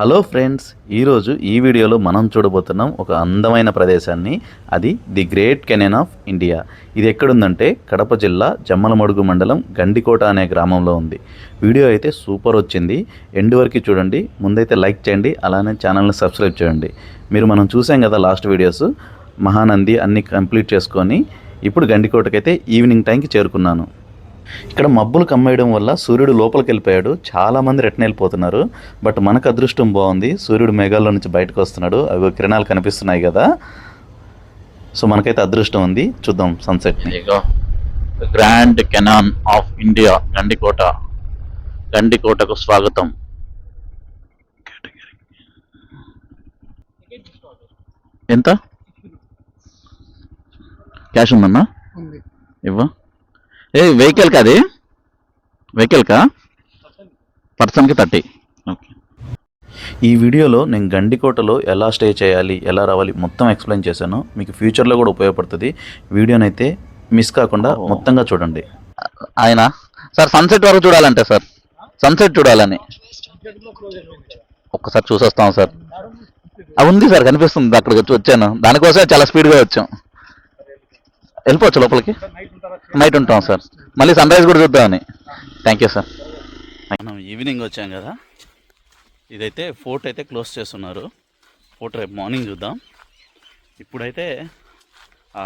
Hello friends ఈరోజు ఈ వీడియోలో మనం చూడబోతున్నాం ఒక అందమైన ప్రదేశాన్ని. అది the great canyon of India. ఇది ఎక్కడుందంటే కడప జిల్లా జమ్మలమడుగు మండలం గండికోట అనే గ్రామంలో ఉంది. వీడియో అయితే సూపర్ వచ్చింది. ఎండ్ వరకు చూడండి. ముందైతే లైక్ చేయండి. అలానే ఛానల్ని సబ్స్క్రైబ్ చేయండి. మీరు మనం చూసాం కదా లాస్ట్ వీడియోస్. మహానంది అన్నీ కంప్లీట్ చేసుకొని ఇప్పుడు గండికోటకైతే ఈవినింగ్ టైంకి చేరుకున్నాను. ఇక్కడ మబ్బులు కమ్మేయడం వల్ల సూర్యుడు లోపలికి వెళ్ళిపోయాడు చాలా మంది రిటర్న్ వెళ్ళిపోతున్నారు బట్ మనకు అదృష్టం బాగుంది. సూర్యుడు మేఘాల్లో నుంచి బయటకు వస్తున్నాడు. అవి కిరణాలు కనిపిస్తున్నాయి కదా. సో మనకైతే అదృష్టం ఉంది. చూద్దాం sunset ego grand canyon of India Gandikota. గండికోటకు స్వాగతం. ఎంత? క్యాష్ ఉందన్నా? ఉంది. ఇవ్వ. ఏ వెహికల్ కాది? వెహికల్ కా? పర్సన్కి థర్టీ. ఓకే. ఈ వీడియోలో నేను గండికోటలో ఎలా స్టే చేయాలి ఎలా రావాలి మొత్తం ఎక్స్ప్లెయిన్ చేశాను. మీకు ఫ్యూచర్లో కూడా ఉపయోగపడుతుంది. వీడియోనైతే మిస్ కాకుండా. మొత్తంగా చూడండి. ఆయన? సార్ సన్సెట్ వరకు చూడాలంటే సార్. సన్సెట్ చూడాలని. ఒక్కసారి చూసొస్తాం సార్. ఉంది సార్ కనిపిస్తుంది. అక్కడికి వచ్చి వచ్చాను. దానికోసమే చాలా స్పీడ్గా వచ్చాం. వెళ్ళిపోవచ్చు లోపలికి? నైట్ ఉంటాం సార్. మళ్ళీ సన్ రైజ్ కూడా చూద్దామని. థ్యాంక్ యూ సార్ మనం ఈవినింగ్ వచ్చాం కదా. ఇదైతే ఫోర్ట్ అయితే క్లోజ్ చేస్తున్నారు. ఫోర్ట్ రేపు మార్నింగ్ చూద్దాం. ఇప్పుడైతే ఆ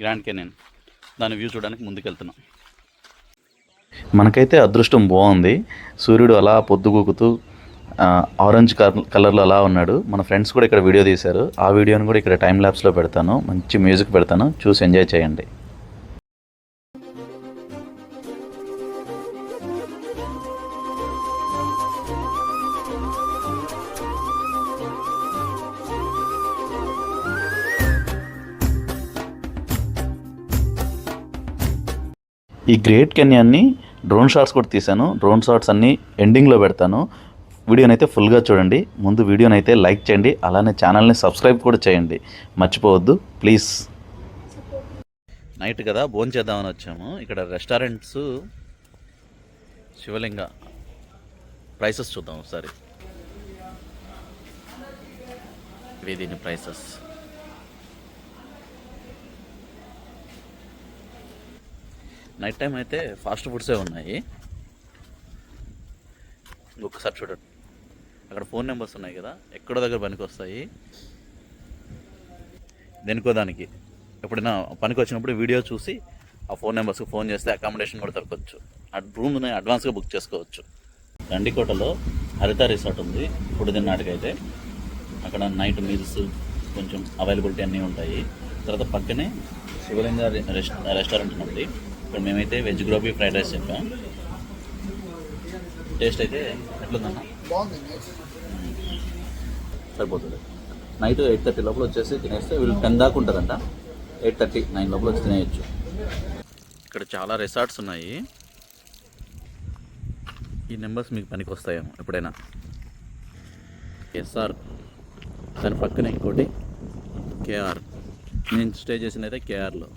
గ్రాండ్ కెనెన్ దాని వ్యూ చూడడానికి ముందుకెళ్తున్నాం. మనకైతే అదృష్టం బాగుంది. సూర్యుడు అలా పొద్దుగూకుతూ ఆరెంజ్ కలర్ కలర్లో అలా ఉన్నాడు. మన ఫ్రెండ్స్ కూడా ఇక్కడ వీడియో తీశారు. ఆ వీడియోని కూడా ఇక్కడ టైం ల్యాబ్స్లో పెడతాను. మంచి మ్యూజిక్ పెడతాను. చూసి ఎంజాయ్ చేయండి. ఈ గ్రేట్ కెన్యాన్ని డ్రోన్ షాట్స్ కూడా తీశాను. డ్రోన్ షాట్స్ అన్నీ ఎండింగ్లో పెడతాను. వీడియోని అయితే ఫుల్గా చూడండి. ముందు వీడియోని అయితే లైక్ చేయండి. అలానే ఛానల్ని సబ్స్క్రైబ్ కూడా చేయండి. మర్చిపోవద్దు. ప్లీజ్ నైట్ కదా భోజనం చేద్దామని వచ్చాము. ఇక్కడ రెస్టారెంట్స్ శివలింగ. ప్రైసెస్ చూద్దాం ఒకసారి. ఇవి దీని ప్రైసెస్ నైట్ టైం అయితే ఫాస్ట్ ఫుడ్సే ఉన్నాయి. ఇంకొకసారి చూడండి. అక్కడ ఫోన్ నెంబర్స్ ఉన్నాయి కదా ఎక్కడో దగ్గర పనికి వస్తాయి. దేనికో దానికి ఎప్పుడైనా పనికి వచ్చినప్పుడు వీడియో చూసి ఆ ఫోన్ నెంబర్స్కి ఫోన్ చేస్తే అకామిడేషన్ కూడా దొరకవచ్చు. ఆ రూమ్ని అడ్వాన్స్గా బుక్ చేసుకోవచ్చు. గండికోటలో హరిత రిసార్ట్ ఉంది ఇప్పుడు తిన్నాటికైతే. అక్కడ నైట్ మీల్స్ కొంచెం అవైలబిలిటీ అన్నీ ఉంటాయి. తర్వాత పక్కనే శివలింగ రెస్ట్ రెస్టారెంట్ ఉంది ఇక్కడ మేమైతే వెజ్ గ్రోబీ ఫ్రైడ్ రైస్ చెప్పాం. టేస్ట్ అయితే ఎట్లుందన్న? బాగుంది సరిపోతుంది. నైట్ ఎయిట్ థర్టీ లోపల వచ్చేసి తినేస్తే వీళ్ళు టెన్ దాకా ఉంటుందంట ఎయిట్ థర్టీ నైన్ లోపల వచ్చి తినేయచ్చు. ఇక్కడ చాలా రిసార్ట్స్ ఉన్నాయి. ఈ నెంబర్స్ మీకు పనికి వస్తాయేమో ఎప్పుడైనా ఎస్ఆర్ దాని పక్కన ఇంకోటి కేఆర్. నేను స్టే చేసిన అయితే కేఆర్లో.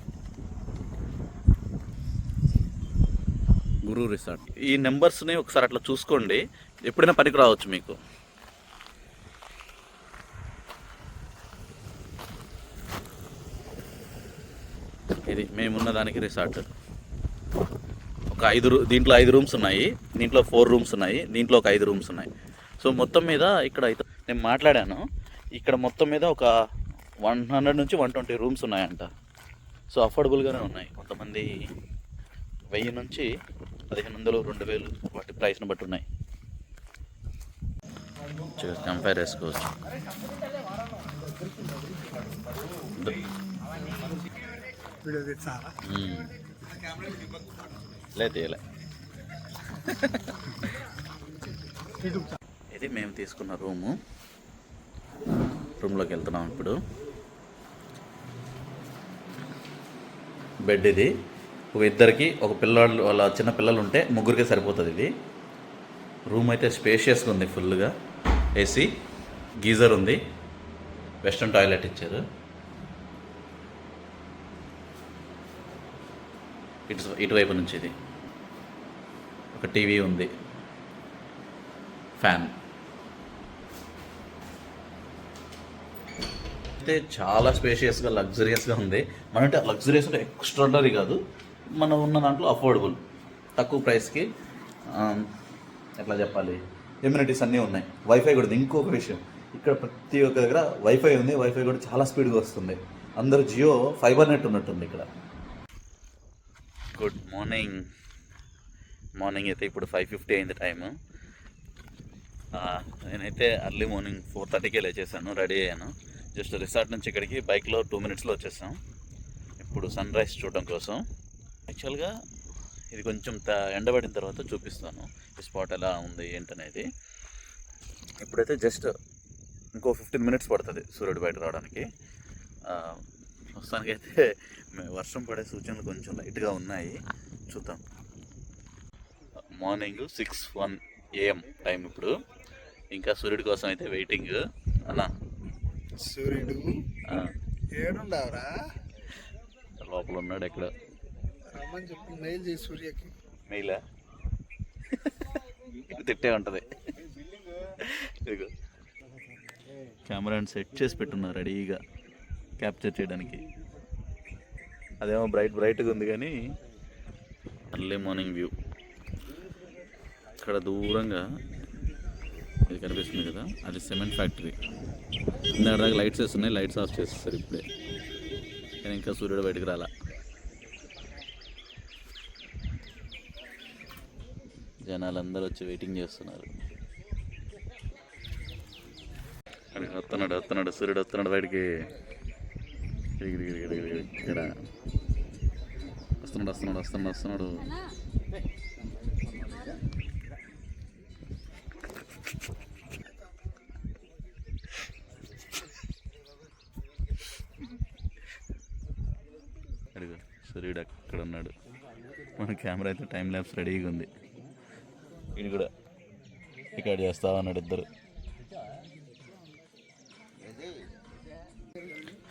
గురు రిసార్ట్. ఈ నెంబర్స్ని ఒకసారి అట్లా చూసుకోండి. ఎప్పుడైనా పనికి రావచ్చు మీకు ఇది దానికి రిసార్ట్. ఒక ఐదు రూ- దీంట్లో ఐదు రూమ్స్ ఉన్నాయి దీంట్లో ఫోర్ రూమ్స్ ఉన్నాయి దీంట్లో ఒక ఐదు రూమ్స్ ఉన్నాయి. సో మొత్తం మీద ఇక్కడ అయితే నేను మాట్లాడాను ఇక్కడ మొత్తం మీద ఒక వన్ హండ్రెడ్ నుంచి వన్ ట్వంటీ రూమ్స్ ఉన్నాయంట. సో అఫోర్డబుల్గానే ఉన్నాయి. కొంతమంది వెయ్యి నుంచి పదిహేను వందలు రెండు వేలు వాటి ప్రైస్ని బట్టి ఉన్నాయి. కంపేర్ చేసుకోవచ్చు వీడియో తెచ్చారా లేదు ఇది మేము తీసుకున్న రూము. రూమ్లోకి వెళ్తున్నాం ఇప్పుడు. బెడ్ ఇది. ఒక ఇద్దరికి ఒక పిల్లవాళ్ళు వాళ్ళ చిన్న పిల్లలు ఉంటే ముగ్గురికి సరిపోతుంది ఇది. రూమ్ అయితే స్పేషియస్గా ఉంది ఫుల్గా ఏసీ గీజర్ ఉంది. వెస్ట్రన్ టాయిలెట్ ఇచ్చారు. ఇటు ఇటువైపు నుంచి ఇది. ఒక టీవీ ఉంది. ఫ్యాన్. అయితే చాలా స్పేషియస్గా లగ్జరియస్గా ఉంది. మన అంటే లగ్జరియస్ అంటే ఎక్స్ట్రాడనరీ కాదు. మనం ఉన్న దాంట్లో అఫోర్డబుల్. తక్కువ ప్రైస్కి ఎట్లా చెప్పాలి? ఎమ్యూనిటీస్ అన్నీ ఉన్నాయి. వైఫై కూడా ఇంకొక విషయం. ఇక్కడ ప్రతి ఒక్క దగ్గర వైఫై ఉంది. వైఫై కూడా చాలా స్పీడ్గా వస్తుంది. అందరూ జియో ఫైబర్ నెట్ ఉన్నట్టుంది ఇక్కడ. గుడ్ మార్నింగ్ మార్నింగ్ అయితే ఇప్పుడు ఫైవ్ ఫిఫ్టీ అయింది టైము నేనైతే అర్లీ మార్నింగ్ ఫోర్ థర్టీకే లేచేసాను రెడీ అయ్యాను. జస్ట్ రిసార్ట్ నుంచి ఇక్కడికి బైక్లో టూ మినిట్స్లో వచ్చేసాం. ఇప్పుడు సన్ రైజ్ చూడడం కోసం. యాక్చువల్గా ఇది కొంచెం త- ఎండబడిన తర్వాత చూపిస్తాను ఈ స్పాట్ ఎలా ఉంది ఏంటనేది. ఇప్పుడైతే జస్ట్ ఇంకో ఫిఫ్టీన్ మినిట్స్ పడుతుంది సూర్యుడు బయట రావడానికి. ప్రస్తుతానికైతే వర్షం పడే సూచనలు కొంచెం లైట్గా ఉన్నాయి. చూద్దాం. Morning six one AM time ఇప్పుడు. ఇంకా సూర్యుడి కోసం అయితే వెయిటింగ్ అన్నా. సూర్యుడు? ఏడుండవరా? లోపల ఉన్నాడు ఎక్కడ. రమ్మని చెప్పి మెయిల్ చేసి సూర్యకి. మెయిలా? తిట్టే ఉంటుంది. కెమెరాని సెట్ చేసి పెట్టున్నారు రెడీగా. క్యాప్చర్ చేయడానికి. అదేమో బ్రైట్ బ్రైట్గా ఉంది కానీ అర్లీ మార్నింగ్ వ్యూ ఇక్కడ దూరంగా ఇది కనిపిస్తుంది కదా అది సిమెంట్ ఫ్యాక్టరీ. ఇందాక దాకా లైట్స్ వేస్తున్నాయి లైట్స్ ఆఫ్ చేస్తారు ఇప్పుడే. కానీ ఇంకా సూర్యుడు బయటకు రాలా. జనాలందరూ వచ్చి వెయిటింగ్ చేస్తున్నారు. అక్కడికి వస్తున్నాడు వస్తున్నాడు సూర్యుడు వస్తున్నాడు బయటికి ఇదిగో, ఇదిగో, ఇదిగో, ఇదిగో, ఇక్కడ వస్తున్నాడు వస్తున్నాడు వస్తున్నాడు వస్తున్నాడు. అడుగు సూర్యుడు అక్కడ ఉన్నాడు మన కెమెరా అయితే టైం ల్యాబ్స్ రెడీగా ఉంది. ఇది కూడా రికార్డ్ చేస్తా అన్నాడు ఇద్దరు.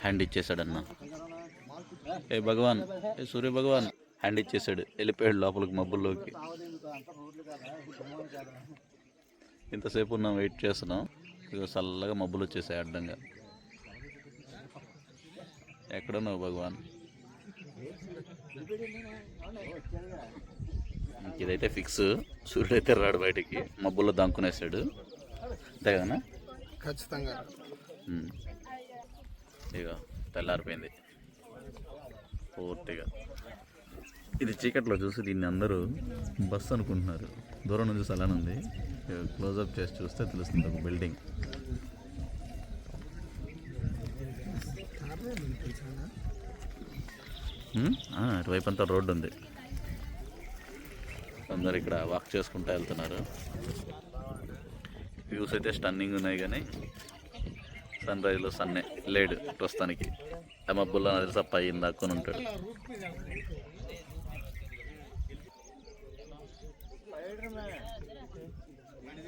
హ్యాండ్ ఇచ్చేసాడు అన్న ఏ భగవాన్ ఏ సూర్య భగవాన్ హ్యాండ్ ఇచ్చేసాడు వెళ్ళిపోయాడు లోపలికి మబ్బుల్లోకి. ఇంతసేపు ఉన్నాం వెయిట్ చేస్తున్నాం. ఇక చల్లగా మబ్బులు వచ్చేసాయి అడ్డంగా. ఎక్కడున్నావు భగవాన్? ఇదైతే ఫిక్స్ సూర్యుడు అయితే రాడు బయటికి. మబ్బుల్లో దాంకునేసాడు అంతే కదనా ఖచ్చితంగా. ఇక తెల్లారిపోయింది. పూర్తిగా. ఇది చీకట్లో చూసి దీన్ని అందరూ బస్సు అనుకుంటున్నారు. దూరం నుంచి చూసి అలానే ఉంది. క్లోజప్ చేసి చూస్తే తెలుస్తుంది ఒక బిల్డింగ్ అటువైపు అంతా రోడ్డు ఉంది. అందరు ఇక్కడ వాక్ చేసుకుంటూ వెళ్తున్నారు. వ్యూస్ అయితే స్టన్నింగ్ ఉన్నాయి కానీ సన్ రైజ్లో సన్నే లేడు ప్రస్తుతానికి ఆ మబ్బుల్లో నాకు తెలిసి అప్ప అయ్యింది దక్కుని ఉంటాడు.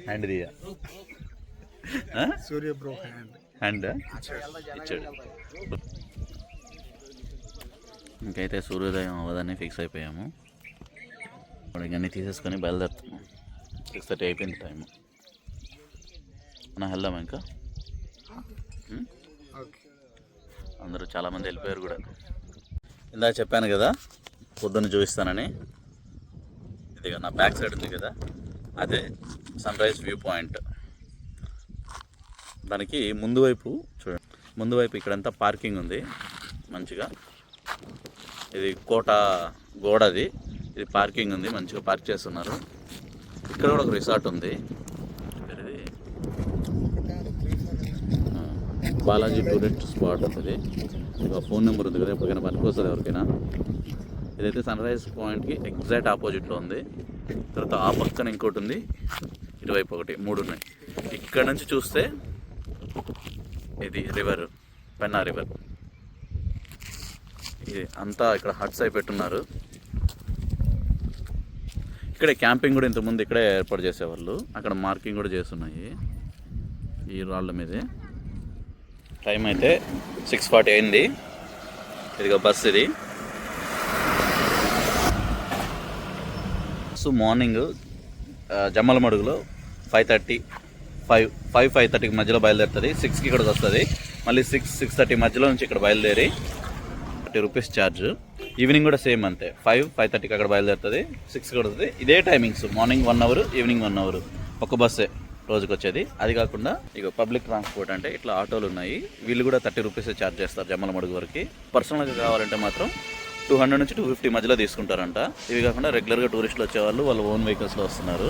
హ్యాండ్ దియా సూర్య బ్రో హ్యాండ్. హ్యాండ్? ఇచ్చాడు. ఇంకైతే సూర్యోదయం అవ్వదని ఫిక్స్ అయిపోయాము. ఇప్పుడు ఇవన్నీ తీసేసుకొని బయలుదేరుతున్నాం. సిక్స్ థర్టీ అయిపోయింది టైం మనం వెళ్దాం ఇంకా? అందరూ చాలామంది వెళ్ళిపోయారు కూడా. ఇందాక చెప్పాను కదా పొద్దున్న చూపిస్తానని. ఇదిగా నా బ్యాక్ సైడ్ ఉంది కదా అదే సన్ రైజ్ వ్యూ పాయింట్ దానికి ముందు వైపు చూడండి. ముందు వైపు ఇక్కడంతా పార్కింగ్ ఉంది మంచిగా. ఇది కోట గోడది ఇది పార్కింగ్ ఉంది మంచిగా పార్క్ చేస్తున్నారు. ఇక్కడ కూడా ఒక రిసార్ట్ ఉంది ఇది ఆ, బాలాజీ టూరిస్ట్ స్పాట్ ఉంటుంది. ఒక ఫోన్ నెంబర్ ఉంది కదా ఎప్పటికైనా పనికొస్తుంది ఎవరికైనా. ఇదైతే సన్ రైజ్ పాయింట్కి ఎగ్జాక్ట్ ఆపోజిట్లో ఉంది. తర్వాత ఆ పక్కన ఇంకోటి ఉంది. ఇటువైపు ఒకటి మూడు ఉన్నాయి. ఇక్కడ నుంచి చూస్తే ఇది రివర్ పెన్నా రివర్ ఇది అంతా ఇక్కడ హట్స్ అయి పెట్టున్నారు. ఇక్కడే క్యాంపింగ్ కూడా ఇంతకుముందు ఇక్కడే ఏర్పాటు చేసేవాళ్ళు. అక్కడ మార్కింగ్ కూడా చేస్తున్నాయి ఈ రాళ్ళ మీదే. టైం అయితే సిక్స్ ఫార్టీ అయింది. ఇదిగో బస్ ఇది. సో మార్నింగ్ జమ్మల మడుగులో five thirty five five five థర్టీకి మధ్యలో బయలుదేరుతుంది. సిక్స్కి ఇక్కడికి వస్తుంది. మళ్ళీ సిక్స్ సిక్స్ థర్టీ మధ్యలో నుంచి ఇక్కడ బయలుదేరి థర్టీ రూపీస్ ఛార్జ్. ఈవినింగ్ కూడా సేమ్ అంతే. ఫైవ్ ఫైవ్ థర్టీకి అక్కడ బయలుదేరుతుంది. సిక్స్కి కూడా వస్తుంది. ఇదే timings morning one hour evening one hour ఒక బస్సే. రోజుకి వచ్చేది అది కాకుండా ఇక పబ్లిక్ ట్రాన్స్పోర్ట్ అంటే ఇట్లా ఆటోలు ఉన్నాయి. వీళ్ళు కూడా థర్టీ రూపీస్ ఛార్జ్ చేస్తారు జమ్మల మడుగు వరకు. పర్సనల్గా కావాలంటే మాత్రం టూ హండ్రెడ్ నుంచి టూ ఫిఫ్టీ మధ్యలో తీసుకుంటారంట. ఇవి కాకుండా రెగ్యులర్గా టూరిస్టులు వచ్చేవాళ్ళు వాళ్ళు ఓన్ వెహికల్స్లో వస్తున్నారు.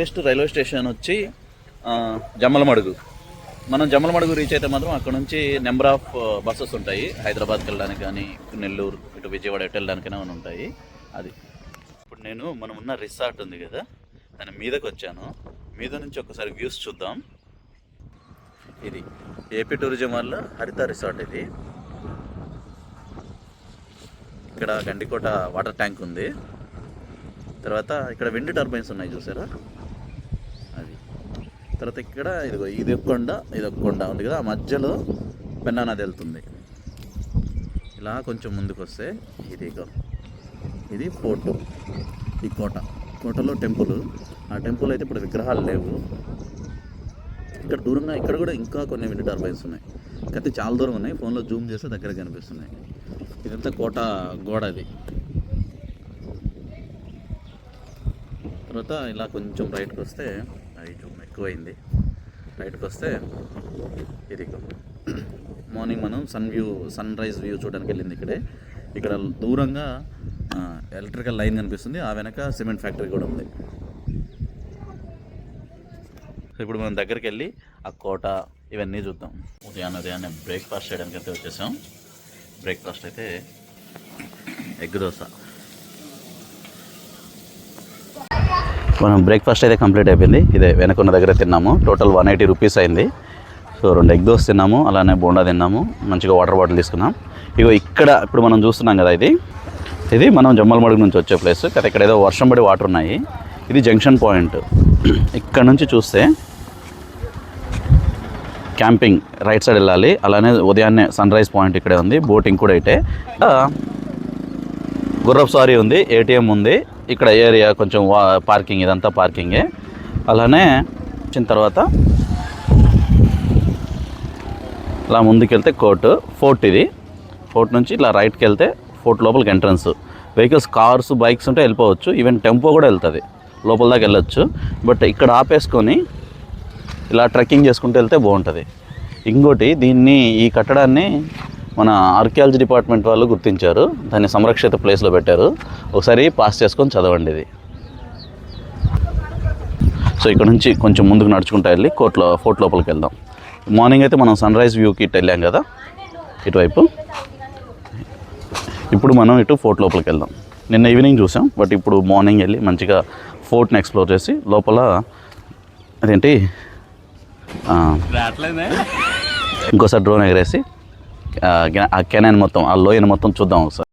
నెక్స్ట్ రైల్వే స్టేషన్ వచ్చి జమ్మలమడుగు. మనం జమ్మలమడుగు రీచ్ అయితే మాత్రం అక్కడ నుంచి నెంబర్ ఆఫ్ బస్సెస్ ఉంటాయి. హైదరాబాద్కి వెళ్ళడానికి కానీ నెల్లూరు ఇటు విజయవాడ ఎటు వెళ్ళడానికైనా మనం ఉంటాయి. అది. ఇప్పుడు నేను మనం ఉన్న రిసార్ట్ ఉంది కదా దాని మీదకి వచ్చాను. మీద నుంచి ఒకసారి వ్యూస్ చూద్దాం. ఇది ఏపీ టూరిజం వల్ల హరిత రిసార్ట్ ఇది. ఇక్కడ గండికోట వాటర్ ట్యాంక్ ఉంది. తర్వాత ఇక్కడ విండ్ టర్బైన్స్ ఉన్నాయి చూసారా? అది తర్వాత ఇక్కడ ఇదిగో ఇది కొండ ఇది ఒక కొండ ఉంది కదా ఆ మధ్యలో పెన్నా నది వెళ్తుంది. ఇలా కొంచెం ముందుకు వస్తే ఇది ఇది ఫోర్టు ఈ కోట. కోటలో టెంపుల్. ఆ టెంపుల్ అయితే ఇప్పుడు విగ్రహాలు లేవు. ఇక్కడ దూరంగా ఇక్కడ కూడా ఇంకా కొన్ని విండ్ టర్బైన్స్ ఉన్నాయి. కాకపోతే చాలా దూరం ఉన్నాయి. ఫోన్లో జూమ్ చేస్తే దగ్గర కనిపిస్తున్నాయి. ఇదంతా కోట గోడ అది. తర్వాత ఇలా కొంచెం రైట్కి వస్తే అది జూమ్ ఎక్కువైంది. రైట్కి వస్తే ఇది మార్నింగ్ మనం sun view sunrise view చూడడానికి వెళ్ళింది ఇక్కడే. ఇక్కడ దూరంగా ఎలక్ట్రికల్ లైన్ కనిపిస్తుంది. ఆ వెనక సిమెంట్ ఫ్యాక్టరీ కూడా ఉంది. ఇప్పుడు మనం దగ్గరికి వెళ్ళి ఆ కోట ఇవన్నీ చూద్దాం. ఉదయాన్నే ఉదయాన్నే బ్రేక్ఫాస్ట్ చేయడానికి అయితే వచ్చేసాం. బ్రేక్ఫాస్ట్ అయితే ఎగ్ దోశ. మనం బ్రేక్ఫాస్ట్ అయితే కంప్లీట్ అయిపోయింది. ఇదే వెనకున్న దగ్గర తిన్నాము. టోటల్ వన్ ఎయిటీ రూపీస్ అయింది. సో రెండు ఎగ్ దోశ తిన్నాము. అలానే బోండా తిన్నాము. మంచిగా వాటర్ బాటిల్ తీసుకున్నాం. ఇగో ఇక్కడ ఇప్పుడు మనం చూస్తున్నాం కదా ఇది. ఇది మనం జమ్మలమడుగు నుంచి వచ్చే ప్లేస్ కదా ఇక్కడ ఏదో వర్షం పడి వాటర్ ఉన్నాయి. ఇది జంక్షన్ పాయింట్ ఇక్కడ నుంచి చూస్తే క్యాంపింగ్ రైట్ సైడ్ వెళ్ళాలి. అలానే ఉదయాన్నే సన్ రైజ్ పాయింట్ ఇక్కడే ఉంది. బోటింగ్ కూడా అయితే గుర్రపు సారీ ఉంది ఏటీఎం ఉంది. ఇక్కడ ఏరియా కొంచెం వా పార్కింగ్ ఇదంతా పార్కింగే అలానే వచ్చిన తర్వాత ఇలా ముందుకెళ్తే కోర్టు ఫోర్ట్ ఇది. ఫోర్ట్ నుంచి ఇలా రైట్కి వెళ్తే ఫోర్ట్ లోపలికి ఎంట్రన్స్. వెహికల్స్ కార్స్ బైక్స్ ఉంటే వెళ్ళిపోవచ్చు. ఈవెన్ టెంపో కూడా వెళ్తుంది. లోపల దాకా వెళ్ళొచ్చు. బట్ ఇక్కడ ఆపేసుకొని ఇలా ట్రెక్కింగ్ చేసుకుంటూ వెళ్తే బాగుంటుంది. ఇంకోటి దీన్ని ఈ కట్టడాన్ని మన ఆర్కియాలజీ డిపార్ట్మెంట్ వాళ్ళు గుర్తించారు. దాన్ని సంరక్షిత ప్లేస్లో పెట్టారు. ఒకసారి పాస్ చేసుకొని చదవండి ఇది. సో ఇక్కడ నుంచి కొంచెం ముందుకు నడుచుకుంటా వెళ్ళి కోర్టులో ఫోర్ట్ లోపలికి వెళ్దాం. మార్నింగ్ అయితే మనం సన్ రైజ్ వ్యూకి వెళ్ళాం కదా? ఇటువైపు. ఇప్పుడు మనం ఇటు ఫోర్ట్ లోపలికి వెళ్దాం. నిన్న ఈవినింగ్ చూసాం బట్ ఇప్పుడు మార్నింగ్ వెళ్ళి మంచిగా ఫోర్ట్ని ఎక్స్ప్లోర్ చేసి లోపల అదేంటి? ఇంకోసారి డ్రోన్ ఎగరేసి ఆ కెనాన్ మొత్తం ఆ లోయను మొత్తం చూద్దాం ఒకసారి.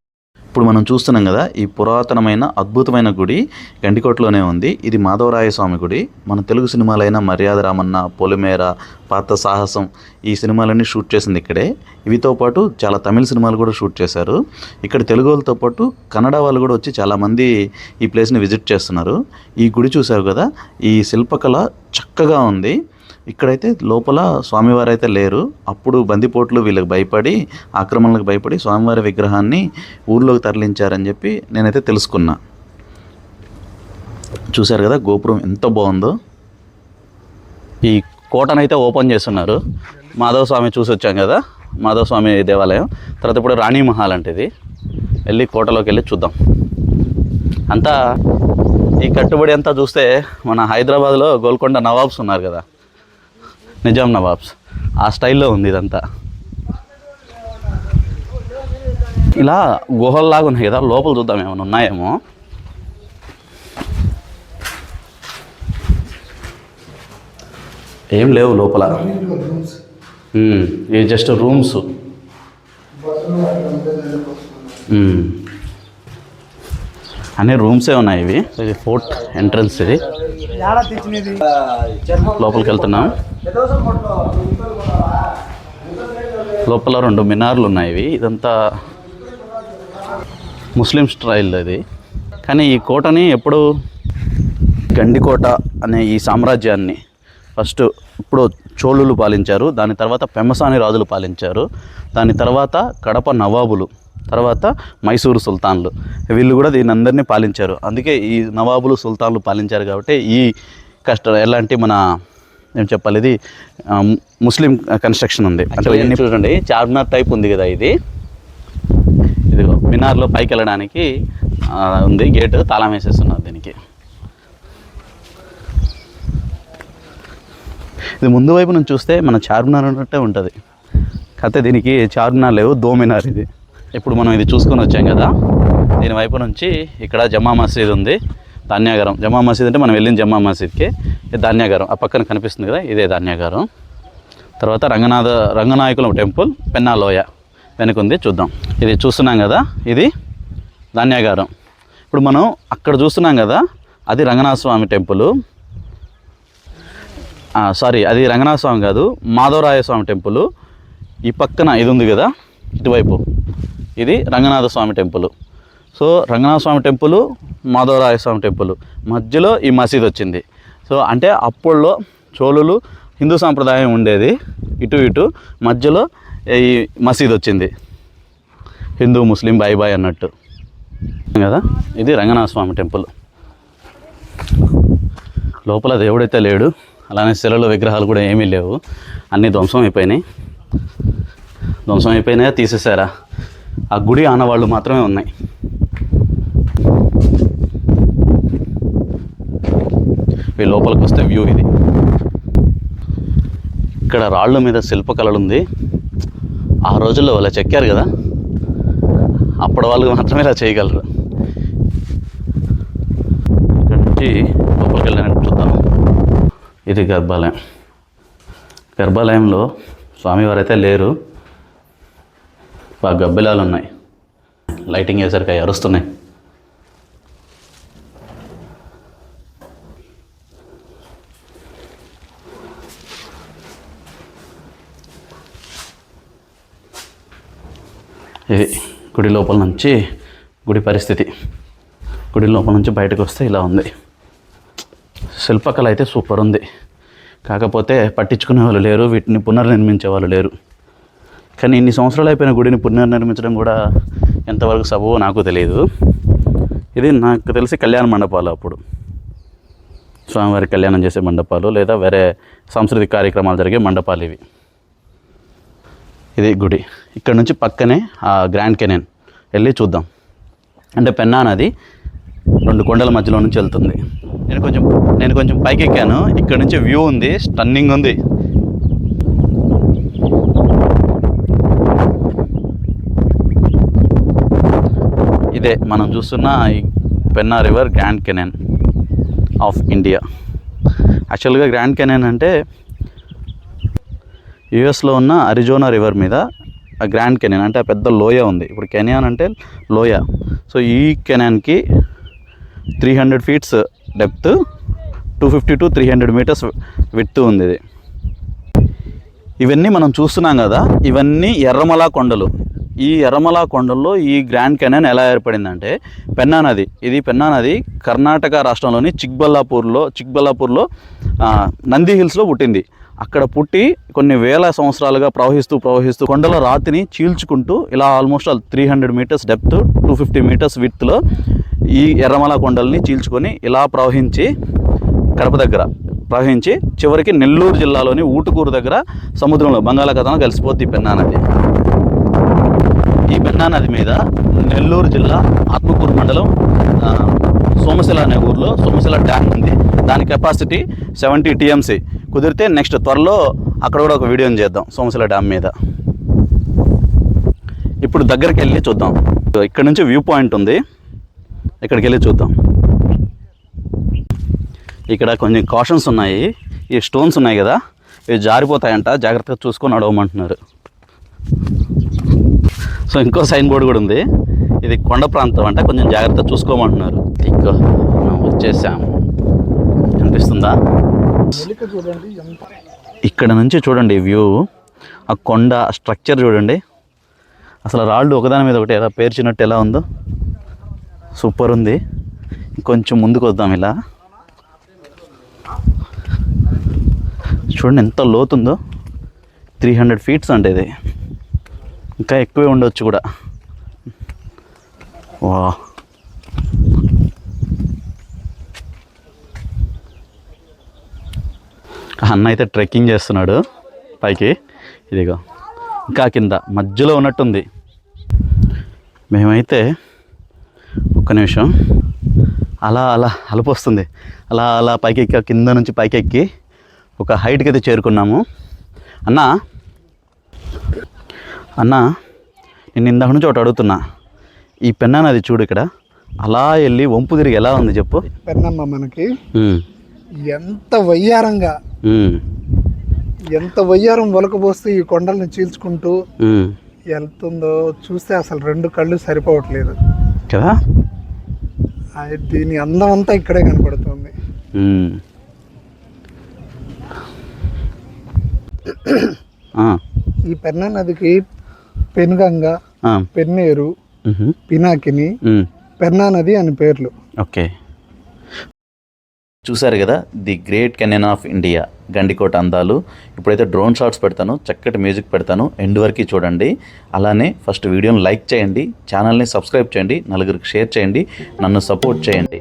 ఇప్పుడు మనం చూస్తున్నాం కదా ఈ పురాతనమైన అద్భుతమైన గుడి గండికోటలోనే ఉంది. ఇది మాధవరాయ స్వామి గుడి. మన తెలుగు సినిమాలైన మర్యాద రామన్న పొలిమేర పాత సాహసం ఈ సినిమాలన్నీ షూట్ చేసింది ఇక్కడే. ఇవితో పాటు చాలా తమిళ సినిమాలు కూడా షూట్ చేశారు. ఇక్కడ తెలుగు వాళ్ళతో పాటు కన్నడ వాళ్ళు కూడా వచ్చి చాలామంది ఈ ప్లేస్ని విజిట్ చేస్తున్నారు. ఈ గుడి చూశారు కదా ఈ శిల్పకళ చక్కగా ఉంది. ఇక్కడైతే లోపల స్వామివారు అయితే లేరు. అప్పుడు బందిపోట్లు వీళ్ళకి భయపడి ఆక్రమణలకు భయపడి స్వామివారి విగ్రహాన్ని ఊర్లోకి తరలించారని చెప్పి నేనైతే తెలుసుకున్నా. చూశారు కదా గోపురం ఎంత బాగుందో. ఈ కోటనైతే ఓపెన్ చేస్తున్నారు. మాధవ స్వామి చూసి వచ్చాం కదా మాధవ స్వామి దేవాలయం. తర్వాత ఇప్పుడు రాణి మహల్ అంటే ఇది వెళ్ళి కోటలోకి వెళ్ళి చూద్దాం. అంతా ఈ కట్టుబడి అంతా చూస్తే మన హైదరాబాద్లో గోల్కొండ నవాబ్స్ ఉన్నారు కదా. నిజాం నవాబ్స్ ఆ స్టైల్లో ఉంది ఇదంతా. ఇలా గుహల్లాగా ఉన్నాయి కదా లోపల చూద్దాం ఏమైనా ఉన్నాయేమో. ఏం లేవు లోపల. ఇది జస్ట్ రూమ్స్. అన్ని రూమ్సే ఉన్నాయి ఇవి. ఇది ఫోర్త్ ఎంట్రన్స్ ఇది. లోపలికి వెళ్తున్నాం. లోపల రెండు మినార్లు ఉన్నాయి ఇవి. ఇదంతా ముస్లిం స్టైల్ ఇది కానీ ఈ కోటని ఎప్పుడు గండికోట అనే ఈ సామ్రాజ్యాన్ని ఫస్ట్ ఇప్పుడు చోళులు పాలించారు. దాని తర్వాత పెమ్మసాని రాజులు పాలించారు. దాని తర్వాత కడప నవాబులు. తర్వాత మైసూరు సుల్తాన్లు. వీళ్ళు కూడా దీని అందరినీ పాలించారు. అందుకే ఈ నవాబులు సుల్తాన్లు పాలించారు కాబట్టి ఈ కష్ట ఎలాంటి మన ఏం చెప్పాలి ఇది ముస్లిం కన్స్ట్రక్షన్ ఉంది. అంటే ఎన్ని చూడండి చార్మినార్ టైప్ ఉంది కదా ఇది. ఇదిగో మినార్లో పైకి వెళ్ళడానికి ఉంది గేట్ తాళం వేసేస్తున్నారు దీనికి. ఇది ముందు వైపు నుంచి చూస్తే మన చార్మినార్ ఉన్నట్టే ఉంటుంది. కాకపోతే దీనికి చార్మినార్ లేవు దోమినార్ ఇది. ఇప్పుడు మనం ఇది చూసుకొని వచ్చాం కదా. దీని వైపు నుంచి ఇక్కడ జమా మసీద్ ఉంది. ధాన్యాగారం. జమా మసీద్ అంటే మనం వెళ్ళిన జమా మసీద్కి ఇది ధాన్యాగారం. ఆ పక్కన కనిపిస్తుంది కదా ఇదే ధాన్యాగారం. తర్వాత రంగనాథ రంగనాయకుల టెంపుల్ పెన్నాలోయ వెనుకుంది చూద్దాం. ఇది చూస్తున్నాం కదా ఇది ధాన్యాగారం. ఇప్పుడు మనం అక్కడ చూస్తున్నాం కదా అది రంగనాథ స్వామి టెంపుల్. సారీ అది రంగనాథ స్వామి కాదు మాధవరాయ స్వామి టెంపుల్. ఈ పక్కన ఇది ఉంది కదా ఇటువైపు. ఇది Ranganatha Swamy temple. So Ranganatha Swamy temple Madhavaraya Swamy temple. మధ్యలో ఈ మసీద్ వచ్చింది. సో అంటే అప్పుల్లో చోళులు హిందూ సాంప్రదాయం ఉండేది. ఇటు ఇటు మధ్యలో ఈ మసీద్ వచ్చింది. హిందూ ముస్లిం బాయ్ బాయ్ అన్నట్టు. కదా? ఇది రంగనాథ స్వామి టెంపుల్. లోపల దేవుడైతే లేడు. అలానే శిలలో విగ్రహాలు కూడా ఏమీ లేవు. అన్నీ ధ్వంసం అయిపోయినాయి. ధ్వంసం అయిపోయినాయా? తీసేసారా ఆ గుడి ఆనవాళ్ళు మాత్రమే ఉన్నాయి. ఈ లోపలికి వస్తే వ్యూ ఇది. ఇక్కడ రాళ్ళ మీద శిల్పకళలు ఉంది ఆ రోజుల్లో వాళ్ళు చెక్కారు కదా. అప్పటి వాళ్ళు మాత్రమే ఇలా చేయగలరు. ఇక్కడ నుంచి లోపలికి వెళ్ళినట్టు చూద్దాం. ఇది గర్భాలయం. గర్భాలయంలో స్వామివారు అయితే లేరు. బాగా గబ్బిలాలు ఉన్నాయి. లైటింగ్ వేసరికి అవి అరుస్తున్నాయి. ఇది గుడి లోపల నుంచి గుడి పరిస్థితి. గుడి లోపల నుంచి బయటకు వస్తే ఇలా ఉంది. శిల్పకళ అయితే సూపర్ ఉంది. కాకపోతే పట్టించుకునే వాళ్ళు లేరు వీటిని పునర్నిర్మించే వాళ్ళు లేరు. కానీ ఇన్ని సంవత్సరాలు అయిపోయిన గుడిని పునర్నిర్మించడం కూడా ఎంతవరకు సబబో నాకు తెలియదు ఇది నాకు తెలిసి కళ్యాణ మండపాలు అప్పుడు. స్వామివారి కళ్యాణం చేసే మండపాలు లేదా వేరే సాంస్కృతిక కార్యక్రమాలు జరిగే మండపాలు ఇవి. ఇది గుడి. ఇక్కడ నుంచి పక్కనే ఆ గ్రాండ్ కెనెన్ వెళ్ళి చూద్దాం. అంటే పెన్నా నది రెండు కొండల మధ్యలో నుంచి వెళ్తుంది. నేను కొంచెం నేను కొంచెం పైకి ఎక్కాను ఇక్కడ నుంచి వ్యూ ఉంది స్టన్నింగ్ ఉంది. ఇదే మనం చూస్తున్న ఈ Penna river grand canyon of India. యాక్చువల్గా గ్రాండ్ కెనెన్ అంటే యుఎస్లో ఉన్న అరిజోనా రివర్ మీద గ్రాండ్ కెనెన్ అంటే ఆ పెద్ద లోయ ఉంది. ఇప్పుడు కెనియాన్ అంటే లోయ. సో ఈ కెనాన్కి three hundred feets depth two fifty to three hundred meters width ఉంది ఇది. ఇవన్నీ మనం చూస్తున్నాం కదా ఇవన్నీ ఎర్రమల కొండలు. ఈ ఎర్రమల కొండల్లో ఈ గ్రాండ్ కెనాన్ ఎలా ఏర్పడిందంటే పెన్నా నది. ఇది పెన్నా నది కర్ణాటక రాష్ట్రంలోని చిక్బల్లాపూర్లో చిక్బల్లాపూర్లో నంది హిల్స్లో పుట్టింది. అక్కడ పుట్టి కొన్ని వేల సంవత్సరాలుగా ప్రవహిస్తూ ప్రవహిస్తూ కొండల రాతిని చీల్చుకుంటూ ఇలా almost three hundred meters depth two fifty meters విత్లో ఈ ఎర్రమల కొండల్ని చీల్చుకొని ఇలా ప్రవహించి కడప దగ్గర ప్రవహించి చివరికి నెల్లూరు జిల్లాలోని ఊటుకూరు దగ్గర సముద్రంలో బంగాళాఖాతంలో కలిసిపోద్ది పెన్నానది పెన్నా నది. ఈ పెన్నా నది మీద నెల్లూరు జిల్లా ఆత్మకూరు మండలం సోమశిల అనే ఊర్లో సోమశిల డ్యామ్ ఉంది. దాని కెపాసిటీ సెవెంటీ టీఎంసీ. కుదిరితే నెక్స్ట్ త్వరలో అక్కడ కూడా ఒక వీడియోని చేద్దాం సోమశిల డ్యామ్ మీద. ఇప్పుడు దగ్గరికి వెళ్ళి చూద్దాం. ఇక్కడ నుంచి వ్యూ పాయింట్ ఉంది. ఇక్కడికి వెళ్ళి చూద్దాం. ఇక్కడ కొంచెం కాషన్స్ ఉన్నాయి. ఈ స్టోన్స్ ఉన్నాయి కదా. ఇవి జారిపోతాయంట. జాగ్రత్తగా చూసుకొని నడవమంటున్నారు. సో ఇంకో సైన్ బోర్డు కూడా ఉంది. ఇది కొండ ప్రాంతం అంట కొంచెం జాగ్రత్త చూసుకోమంటున్నారు. ఇంకో మనం వచ్చేసాము కనిపిస్తుందా ఇక్కడ నుంచి చూడండి వ్యూ. ఆ కొండ స్ట్రక్చర్ చూడండి. అసలు రాళ్ళు ఒకదాని మీద ఒకటి ఎలా పేర్చినట్టు ఎలా ఉందో. సూపర్ ఉంది. కొంచెం ముందుకు వద్దాం ఇలా. చూడండి ఎంత లోతుందో. త్రీ హండ్రెడ్ ఫీట్స్ అంటే ఇది. ఇంకా ఎక్కువే ఉండొచ్చు కూడా. వా. ఆ అన్న అయితే ట్రెక్కింగ్ చేస్తున్నాడు పైకి. ఇదిగో. ఇంకా కింద మధ్యలో ఉన్నట్టుంది. మేమైతే ఒక్క నిమిషం. అలా అలా అలుపు వస్తుంది. అలా అలా పైకి ఎక్కి కింద నుంచి పైకి ఎక్కి ఒక హైట్కి అయితే చేరుకున్నాము. అన్నా అన్నా నేను ఇందాక నుంచి ఒకటి అడుగుతున్నా. ఈ పెన్నా నది చూడు ఇక్కడ. అలా వెళ్ళి వంపు తిరిగి ఎలా ఉంది చెప్పు. పెన్నమ్మ మనకి ఎంత వయ్యారంగా. ఎంత వయ్యారం ఒలకపోస్తూ ఈ కొండల్ని చీల్చుకుంటూ. వెళ్తుందో చూస్తే అసలు రెండు కళ్ళు సరిపోవట్లేదు. కదా? దీని అందం అంతా ఇక్కడే కనపడుతుంది. ఈ పెన్నా నదికి పెనుగంగ పెన్నేరు పినాకిని. పెన్నా నది అని పేర్లు. ఓకే. చూసారు కదా the great canyon of India Gandikota అందాలు. ఇప్పుడైతే డ్రోన్ షాట్స్ పెడతాను చక్కటి మ్యూజిక్ పెడతాను ఎండ్ వరకు చూడండి. అలానే ఫస్ట్ వీడియోని లైక్ చేయండి ఛానల్ని సబ్స్క్రైబ్ చేయండి నలుగురికి షేర్ చేయండి నన్ను సపోర్ట్ చేయండి.